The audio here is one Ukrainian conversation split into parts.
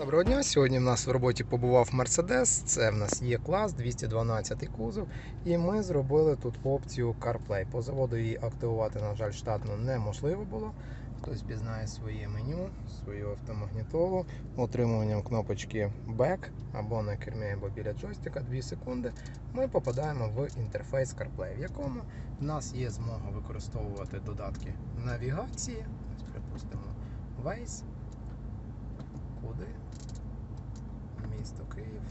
Доброго дня. Сьогодні в нас в роботі побував Mercedes. Це в нас є клас 212 кузов. І ми зробили тут опцію CarPlay. По заводу її активувати, на жаль, штатно неможливо було. Хтось пізнає своє меню, свою автомагнітолу, отримуванням кнопочки Back або на кермі, або біля джойстика 2 секунди. Ми попадаємо в інтерфейс CarPlay, в якому в нас є змога використовувати додатки навігації. Припустимо, Waze. Куди? Місто Київ.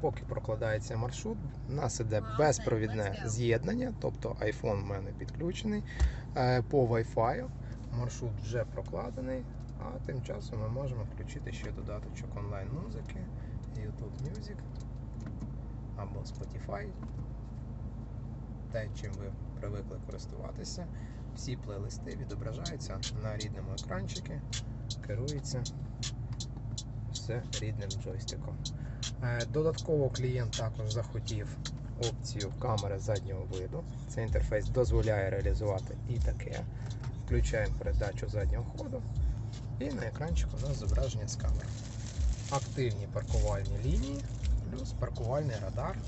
Поки прокладається маршрут, у нас іде безпровідне з'єднання, тобто iPhone в мене підключений е, по Wi-Fi. Маршрут вже прокладений, а тим часом ми можемо включити ще додаточок онлайн-музики, YouTube Music або Spotify. Те, чим ви привикли користуватися. Всі плейлисти відображаються на рідному екранчику, керується все рідним джойстиком. Е, Додатково клієнт також захотів опцію камери заднього виду. Цей інтерфейс дозволяє реалізувати і таке. Включаємо передачу заднього ходу, і на екранчику у нас зображення з камери. Активні паркувальні лінії, плюс паркувальний радар.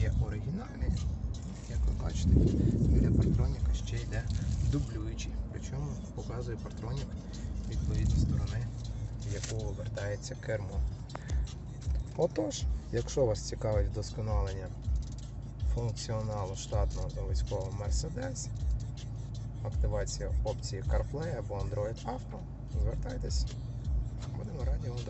Є оригінальний, бачите, біля партроніка ще йде дублюючий. Причому показує партронік відповідно сторони, в яку обертається кермо. Отож, якщо вас цікавить вдосконалення функціоналу штатного заводського Mercedes, активація опції CarPlay або Android Auto, звертайтесь, будемо раді вам.